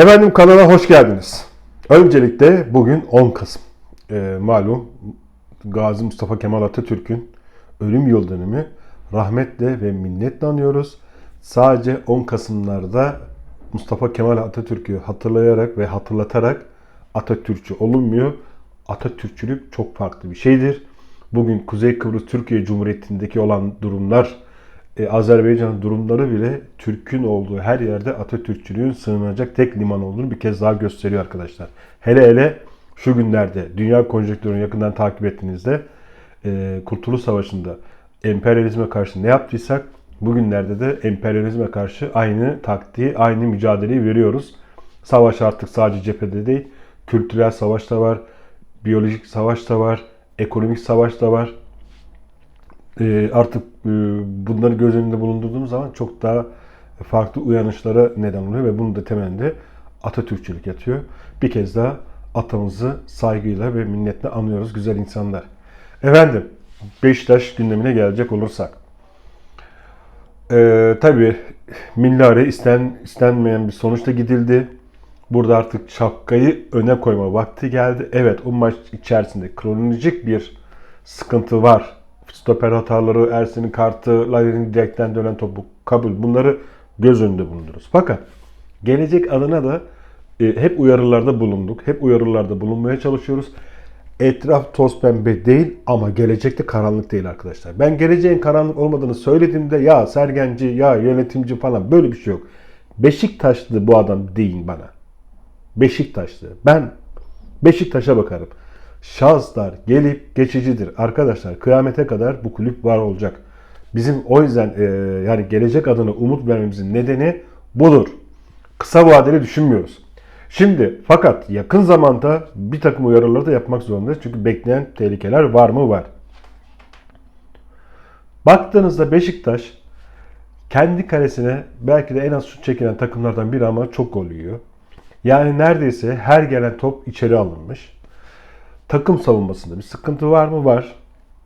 Efendim kanala hoş geldiniz. Öncelikle bugün 10 Kasım. Ee, malum Gazi Mustafa Kemal Atatürk'ün ölüm yıl rahmetle ve minnetle anıyoruz. Sadece 10 Kasımlarda Mustafa Kemal Atatürk'ü hatırlayarak ve hatırlatarak Atatürkçü olunmuyor. Atatürkçülük çok farklı bir şeydir. Bugün Kuzey Kıbrıs Türkiye Cumhuriyeti'ndeki olan durumlar, e, Azerbaycan durumları bile Türk'ün olduğu her yerde Atatürkçülüğün sığınacak tek liman olduğunu bir kez daha gösteriyor arkadaşlar. Hele hele şu günlerde dünya konjonktürünü yakından takip ettiğinizde e, Kurtuluş Savaşı'nda emperyalizme karşı ne yaptıysak bugünlerde de emperyalizme karşı aynı taktiği, aynı mücadeleyi veriyoruz. Savaş artık sadece cephede değil, kültürel savaş da var, biyolojik savaş da var, ekonomik savaş da var. E, artık e, bunları göz önünde bulundurduğumuz zaman çok daha farklı uyanışlara neden oluyor ve bunun da temelinde Atatürkçülük yatıyor. Bir kez daha atamızı saygıyla ve minnetle anıyoruz güzel insanlar. Efendim Beşiktaş gündemine gelecek olursak. Ee, tabii milli araya isten, istenmeyen bir sonuçta gidildi. Burada artık şapkayı öne koyma vakti geldi. Evet o maç içerisinde kronolojik bir sıkıntı var. Stoper hataları, Ersin'in kartı, Layer'in direkten dönen topu kabul. Bunları göz önünde bulundururuz. Fakat gelecek adına da e, hep uyarılarda bulunduk. Hep uyarılarda bulunmaya çalışıyoruz. Etraf toz pembe değil ama gelecekte karanlık değil arkadaşlar. Ben geleceğin karanlık olmadığını söylediğimde ya sergenci ya yönetimci falan böyle bir şey yok. Beşiktaşlı bu adam deyin bana. Beşiktaşlı. Ben Beşiktaş'a bakarım. Şahıslar gelip geçicidir. Arkadaşlar kıyamete kadar bu kulüp var olacak. Bizim o yüzden e, yani gelecek adına umut vermemizin nedeni budur. Kısa vadeli düşünmüyoruz. Şimdi fakat yakın zamanda bir takım uyarıları da yapmak zorundayız. Çünkü bekleyen tehlikeler var mı? Var. Baktığınızda Beşiktaş kendi kalesine belki de en az şut çekilen takımlardan biri ama çok gol yiyor. Yani neredeyse her gelen top içeri alınmış. Takım savunmasında bir sıkıntı var mı? Var.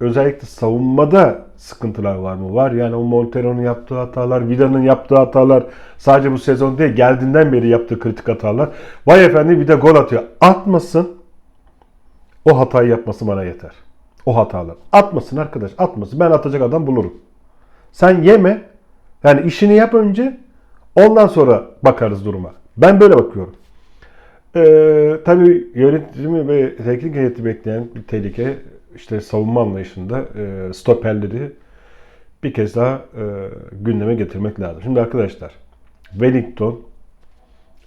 Özellikle savunmada sıkıntılar var mı? Var. Yani o Montero'nun yaptığı hatalar, Vida'nın yaptığı hatalar, sadece bu sezon değil, geldiğinden beri yaptığı kritik hatalar. Vay efendim bir de gol atıyor. Atmasın. O hatayı yapması bana yeter. O hatalar. Atmasın arkadaş, atmasın. Ben atacak adam bulurum. Sen yeme. Yani işini yap önce. Ondan sonra bakarız duruma. Ben böyle bakıyorum. Ee, tabii yönetimi ve teknik heyeti bekleyen bir tehlike işte savunma anlayışında e, stoperleri bir kez daha e, gündeme getirmek lazım. Şimdi arkadaşlar Wellington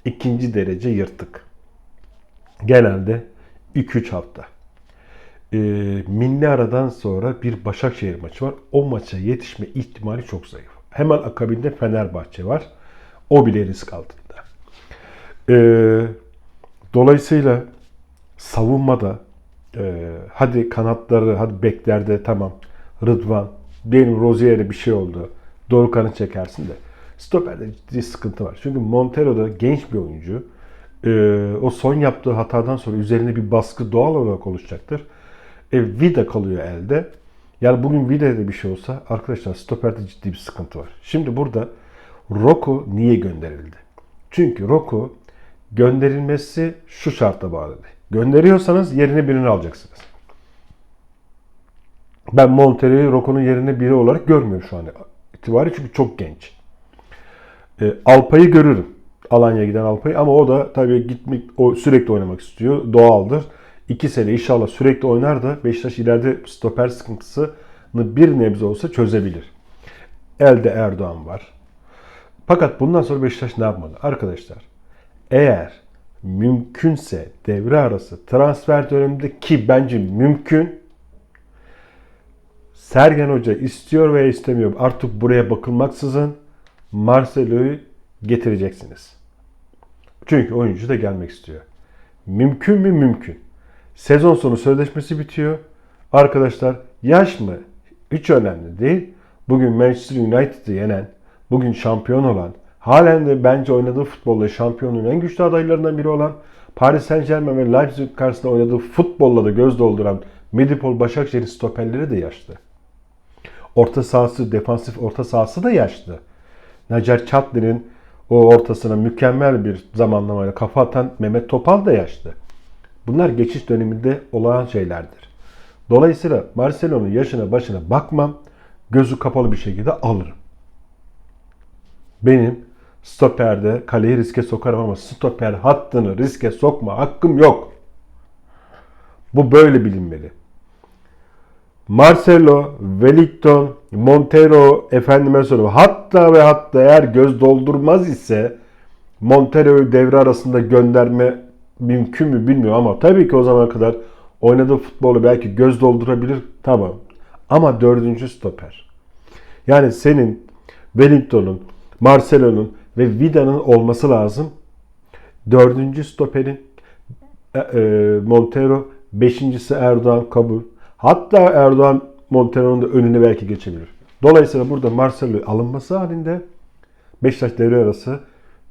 ikinci derece yırtık. Genelde 2-3 hafta. E, milli aradan sonra bir Başakşehir maçı var. O maça yetişme ihtimali çok zayıf. Hemen akabinde Fenerbahçe var. O bile risk altında. E, dolayısıyla savunmada ee, hadi kanatları, hadi beklerde tamam. Rıdvan, benim Rozier'e bir şey oldu. Dorukhan'ı çekersin de. Stoper'de ciddi sıkıntı var. Çünkü Montero da genç bir oyuncu. Ee, o son yaptığı hatadan sonra üzerine bir baskı doğal olarak oluşacaktır. E, Vida kalıyor elde. Yani bugün Vida'da bir şey olsa arkadaşlar stoperde ciddi bir sıkıntı var. Şimdi burada Roko niye gönderildi? Çünkü Roko gönderilmesi şu şartla bağlı. Gönderiyorsanız yerine birini alacaksınız. Ben Monterrey Rocco'nun yerine biri olarak görmüyorum şu an itibari çünkü çok genç. E, Alpay'ı görürüm. Alanya'ya giden Alpay'ı ama o da tabii gitmek o sürekli oynamak istiyor. Doğaldır. İki sene inşallah sürekli oynar da Beşiktaş ileride stoper sıkıntısını bir nebze olsa çözebilir. Elde Erdoğan var. Fakat bundan sonra Beşiktaş ne yapmalı? Arkadaşlar eğer mümkünse devre arası transfer döneminde ki bence mümkün Sergen Hoca istiyor veya istemiyor artık buraya bakılmaksızın Marcelo'yu getireceksiniz. Çünkü oyuncu da gelmek istiyor. Mümkün mü? Mümkün. Sezon sonu sözleşmesi bitiyor. Arkadaşlar yaş mı? Hiç önemli değil. Bugün Manchester United'ı yenen, bugün şampiyon olan, halen de bence oynadığı futbolla şampiyonluğun en güçlü adaylarından biri olan Paris Saint Germain ve Leipzig karşısında oynadığı futbolla da göz dolduran Medipol Başakşehir'in stoperleri de yaşlı. Orta sahası, defansif orta sahası da yaşlı. Nacer Çatli'nin o ortasına mükemmel bir zamanlamayla kafa atan Mehmet Topal da yaşlı. Bunlar geçiş döneminde olan şeylerdir. Dolayısıyla Marcelo'nun yaşına başına bakmam. Gözü kapalı bir şekilde alırım. Benim stoperde kaleyi riske sokarım ama stoper hattını riske sokma hakkım yok. Bu böyle bilinmeli. Marcelo, Wellington, Montero, efendime söyleyeyim. Hatta ve hatta eğer göz doldurmaz ise Montero'yu devre arasında gönderme mümkün mü bilmiyorum ama tabii ki o zamana kadar oynadığı futbolu belki göz doldurabilir tamam. Ama dördüncü stoper. Yani senin Wellington'un, Marcelo'nun ve Vida'nın olması lazım. Dördüncü stoperin e, e, Montero, beşincisi Erdoğan kabul. Hatta Erdoğan Montero'nun da önüne belki geçebilir. Dolayısıyla burada Marcelo alınması halinde Beşiktaş devre arası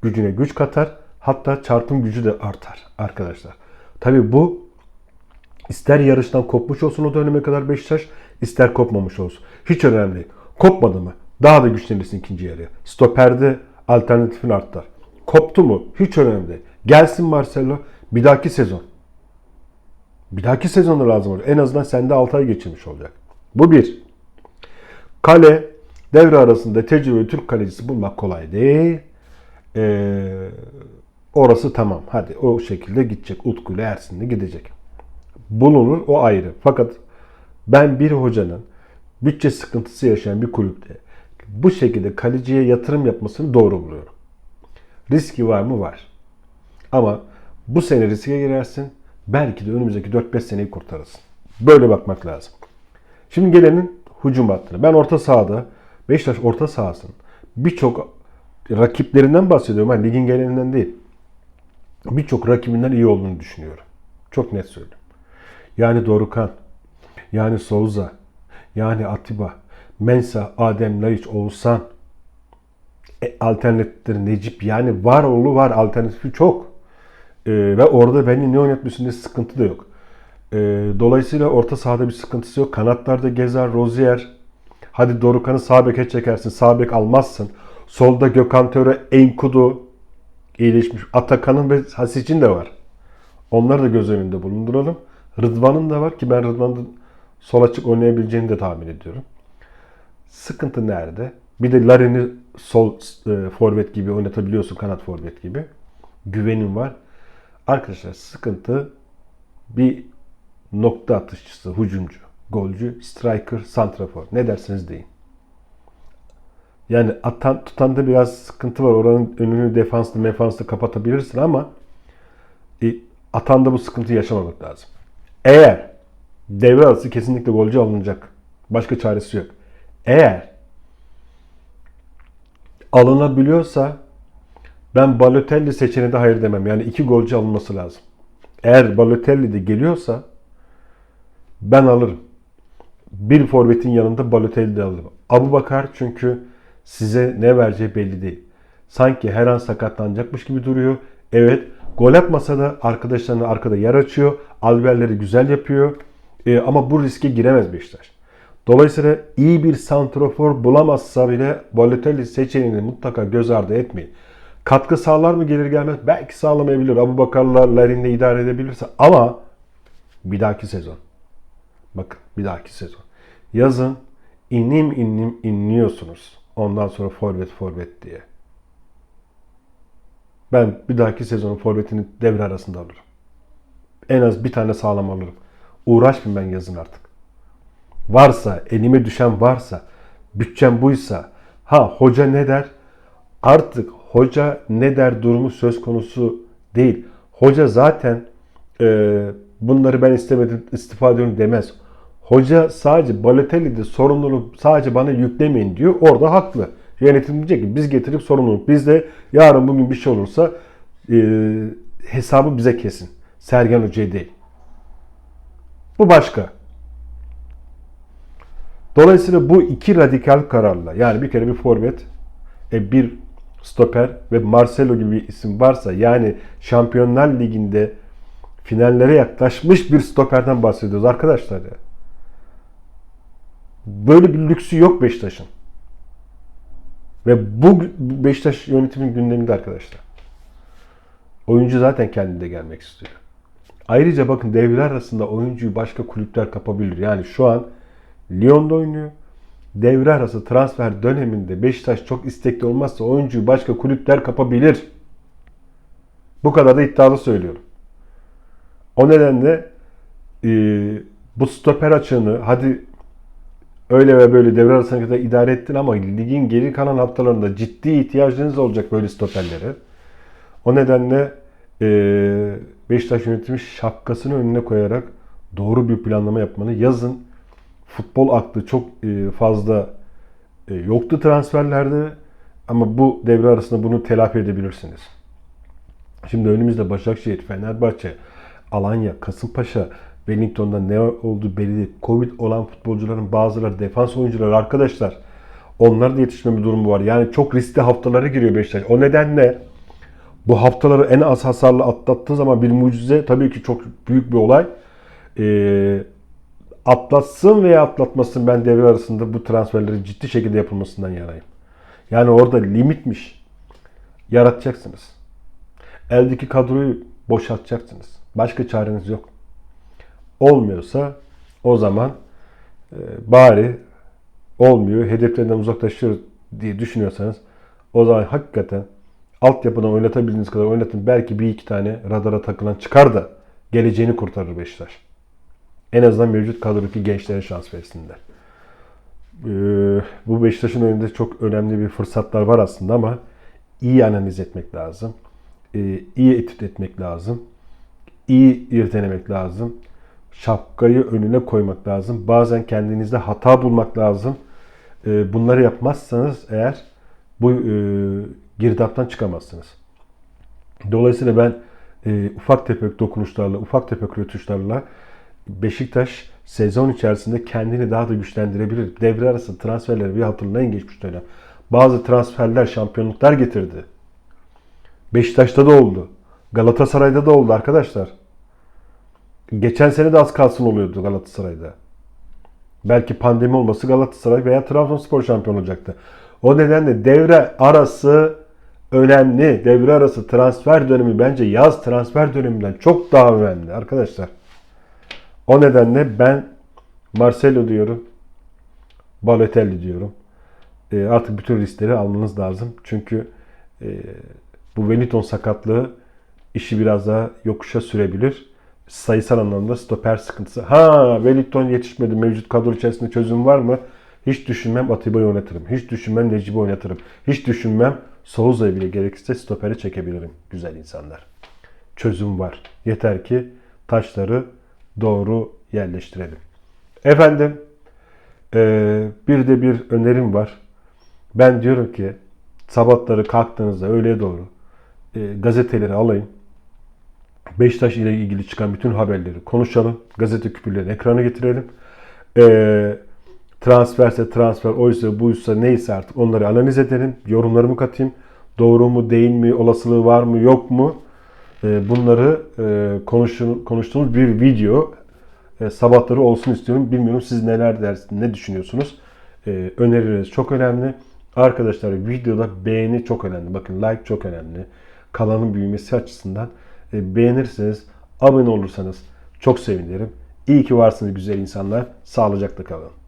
gücüne güç katar. Hatta çarpım gücü de artar arkadaşlar. Tabi bu ister yarıştan kopmuş olsun o döneme kadar Beşiktaş ister kopmamış olsun. Hiç önemli değil. Kopmadı mı? Daha da güçlenirsin ikinci yarıya. Stoperde alternatifin artar. Koptu mu? Hiç önemli değil. Gelsin Marcelo bir dahaki sezon. Bir dahaki sezonda lazım olacak. En azından sende 6 ay geçirmiş olacak. Bu bir. Kale devre arasında tecrübeli Türk kalecisi bulmak kolay değil. Ee, orası tamam. Hadi o şekilde gidecek. Utku ile Ersin'le gidecek. Bulunur o ayrı. Fakat ben bir hocanın bütçe sıkıntısı yaşayan bir kulüpte bu şekilde kaleciye yatırım yapmasını doğru buluyorum. Riski var mı? Var. Ama bu sene riske girersin. Belki de önümüzdeki 4-5 seneyi kurtarırsın. Böyle bakmak lazım. Şimdi gelenin hücum hattına. Ben orta sahada Beşiktaş orta sahasının birçok rakiplerinden bahsediyorum. Yani ligin genelinden değil. Birçok rakibinden iyi olduğunu düşünüyorum. Çok net söylüyorum. Yani Dorukan, yani Souza, yani Atiba, Mensa, Adem, Laiç, Oğuzhan, e, alternatifleri Necip yani var oğlu var alternatifi çok. E, ve orada beni ne oynatmasında sıkıntı da yok. E, dolayısıyla orta sahada bir sıkıntısı yok. Kanatlarda Gezer, Rozier. Hadi Dorukan'ı sağ beke çekersin. Sağ bek almazsın. Solda Gökhan Töre, Enkudu iyileşmiş. Atakan'ın ve Hasic'in de var. Onları da göz önünde bulunduralım. Rıdvan'ın da var ki ben Rıdvan'ın sol açık oynayabileceğini de tahmin ediyorum. Sıkıntı nerede? Bir de Larin'i sol e, forvet gibi oynatabiliyorsun, kanat forvet gibi. Güvenin var. Arkadaşlar sıkıntı bir nokta atışçısı, hücumcu, golcü, striker, santrafor. Ne derseniz deyin. Yani atan, tutanda biraz sıkıntı var. Oranın önünü defanslı mefanslı kapatabilirsin ama e, atanda bu sıkıntıyı yaşamamak lazım. Eğer devre arası kesinlikle golcü alınacak. Başka çaresi yok. Eğer alınabiliyorsa ben Balotelli seçeneğine hayır demem. Yani iki golcü alınması lazım. Eğer Balotelli de geliyorsa ben alırım. Bir forvetin yanında Balotelli de alırım. Abu Bakar çünkü size ne vereceği belli değil. Sanki her an sakatlanacakmış gibi duruyor. Evet gol atmasa da arkadaşlarına arkada yer açıyor. Alverleri güzel yapıyor. Ee, ama bu riske giremez Beşiktaş. Dolayısıyla iyi bir santrofor bulamazsa bile Balotelli seçeneğini mutlaka göz ardı etmeyin. Katkı sağlar mı gelir gelmez? Belki sağlamayabilir. Abu Bakar'la Larin'le idare edebilirse ama bir dahaki sezon. Bakın bir dahaki sezon. Yazın inim inim inliyorsunuz. Ondan sonra forvet forvet diye. Ben bir dahaki sezonun forvetini devre arasında alırım. En az bir tane sağlam alırım. Uğraşmayayım ben yazın artık. Varsa, elime düşen varsa, bütçem buysa, ha hoca ne der? Artık hoca ne der durumu söz konusu değil. Hoca zaten e, bunları ben istemedim istifa ediyorum demez. Hoca sadece Balotelli'de sorumluluğu sadece bana yüklemeyin diyor. Orada haklı. Yönetim diyecek ki biz getirip sorumluluk. Biz de yarın bugün bir şey olursa e, hesabı bize kesin. Sergen Hoca'ya değil. Bu başka. Dolayısıyla bu iki radikal kararla yani bir kere bir forvet, e, bir stoper ve Marcelo gibi bir isim varsa yani Şampiyonlar Ligi'nde finallere yaklaşmış bir stoperden bahsediyoruz arkadaşlar ya. Böyle bir lüksü yok Beşiktaş'ın. Ve bu Beşiktaş yönetiminin gündeminde arkadaşlar. Oyuncu zaten kendine gelmek istiyor. Ayrıca bakın devre arasında oyuncuyu başka kulüpler kapabilir. Yani şu an Lyon'da oynuyor. Devre arası transfer döneminde Beşiktaş çok istekli olmazsa oyuncuyu başka kulüpler kapabilir. Bu kadar da iddialı söylüyorum. O nedenle e, bu stoper açığını hadi öyle ve böyle devre arasına kadar idare ettin ama ligin geri kalan haftalarında ciddi ihtiyacınız olacak böyle stoperlere. O nedenle e, Beşiktaş yönetimi şapkasını önüne koyarak doğru bir planlama yapmanı yazın futbol aklı çok e, fazla e, yoktu transferlerde ama bu devre arasında bunu telafi edebilirsiniz. Şimdi önümüzde Başakşehir, Fenerbahçe, Alanya, Kasımpaşa, Wellington'da ne olduğu belli. Covid olan futbolcuların bazıları defans oyuncuları arkadaşlar. Onlar da yetişmeme durumu var. Yani çok riskli haftalara giriyor Beşiktaş. O nedenle bu haftaları en az hasarlı atlattığı zaman bir mucize tabii ki çok büyük bir olay. Ee, atlatsın veya atlatmasın ben devre arasında bu transferlerin ciddi şekilde yapılmasından yanayım. Yani orada limitmiş. Yaratacaksınız. Eldeki kadroyu boşaltacaksınız. Başka çareniz yok. Olmuyorsa o zaman e, bari olmuyor, hedeflerinden uzaklaşıyor diye düşünüyorsanız o zaman hakikaten altyapıdan oynatabildiğiniz kadar oynatın. Belki bir iki tane radara takılan çıkar da geleceğini kurtarır Beşiktaş. En azından mevcut kadrodaki gençlere şans versinler. Ee, bu Beşiktaş'ın önünde çok önemli bir fırsatlar var aslında ama iyi analiz etmek lazım. Ee, iyi etüt etmek lazım. İyi irdelemek lazım. Şapkayı önüne koymak lazım. Bazen kendinizde hata bulmak lazım. Ee, bunları yapmazsanız eğer bu e, girdaptan çıkamazsınız. Dolayısıyla ben e, ufak tefek dokunuşlarla, ufak tefek rötuşlarla Beşiktaş sezon içerisinde kendini daha da güçlendirebilir. Devre arası transferleri bir hatırlayın geçmiş dönem. Bazı transferler şampiyonluklar getirdi. Beşiktaş'ta da oldu. Galatasaray'da da oldu arkadaşlar. Geçen sene de az kalsın oluyordu Galatasaray'da. Belki pandemi olması Galatasaray veya Trabzonspor şampiyon olacaktı. O nedenle devre arası önemli. Devre arası transfer dönemi bence yaz transfer döneminden çok daha önemli arkadaşlar. O nedenle ben Marcelo diyorum. Balotelli diyorum. E, artık bütün riskleri almanız lazım. Çünkü e, bu Wellington sakatlığı işi biraz daha yokuşa sürebilir. Sayısal anlamda stoper sıkıntısı. Ha Wellington yetişmedi. Mevcut kadro içerisinde çözüm var mı? Hiç düşünmem Atiba'yı oynatırım. Hiç düşünmem Necip'i oynatırım. Hiç düşünmem Souza'yı bile gerekirse stoperi çekebilirim. Güzel insanlar. Çözüm var. Yeter ki taşları doğru yerleştirelim. Efendim e, bir de bir önerim var. Ben diyorum ki sabahları kalktığınızda öğleye doğru e, gazeteleri alayım. Beşiktaş ile ilgili çıkan bütün haberleri konuşalım. Gazete küpürlerini ekrana getirelim. E, transferse transfer, oysa buysa neyse artık onları analiz edelim. Yorumlarımı katayım. Doğru mu, değil mi, olasılığı var mı, yok mu? E, bunları e, konuştuğumuz bir video e, sabahları olsun istiyorum. Bilmiyorum siz neler dersiniz, ne düşünüyorsunuz? Önerileriniz çok önemli. Arkadaşlar videoda beğeni çok önemli. Bakın like çok önemli. Kanalın büyümesi açısından beğenirseniz, abone olursanız çok sevinirim. İyi ki varsınız güzel insanlar. Sağlıcakla kalın.